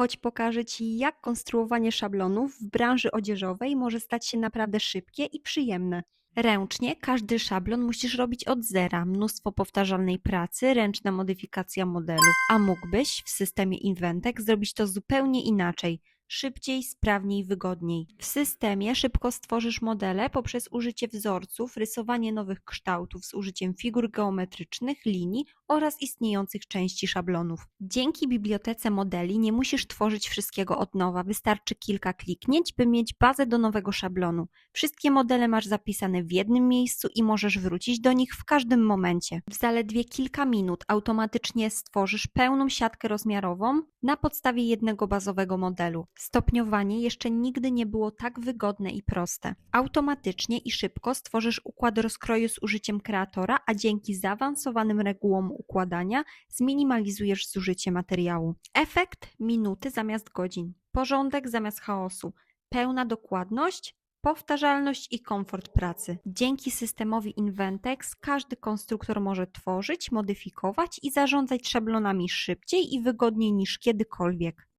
Chodź pokażę Ci, jak konstruowanie szablonów w branży odzieżowej może stać się naprawdę szybkie i przyjemne. Ręcznie każdy szablon musisz robić od zera, mnóstwo powtarzalnej pracy, ręczna modyfikacja modelu. A mógłbyś w systemie Inventek zrobić to zupełnie inaczej. Szybciej, sprawniej, wygodniej. W systemie szybko stworzysz modele poprzez użycie wzorców, rysowanie nowych kształtów z użyciem figur geometrycznych, linii oraz istniejących części szablonów. Dzięki bibliotece modeli nie musisz tworzyć wszystkiego od nowa, wystarczy kilka kliknięć, by mieć bazę do nowego szablonu. Wszystkie modele masz zapisane w jednym miejscu i możesz wrócić do nich w każdym momencie. W zaledwie kilka minut automatycznie stworzysz pełną siatkę rozmiarową na podstawie jednego bazowego modelu. Stopniowanie jeszcze nigdy nie było tak wygodne i proste. Automatycznie i szybko stworzysz układ rozkroju z użyciem kreatora, a dzięki zaawansowanym regułom układania zminimalizujesz zużycie materiału. Efekt minuty zamiast godzin, porządek zamiast chaosu, pełna dokładność powtarzalność i komfort pracy. Dzięki systemowi Inventex każdy konstruktor może tworzyć, modyfikować i zarządzać szablonami szybciej i wygodniej niż kiedykolwiek.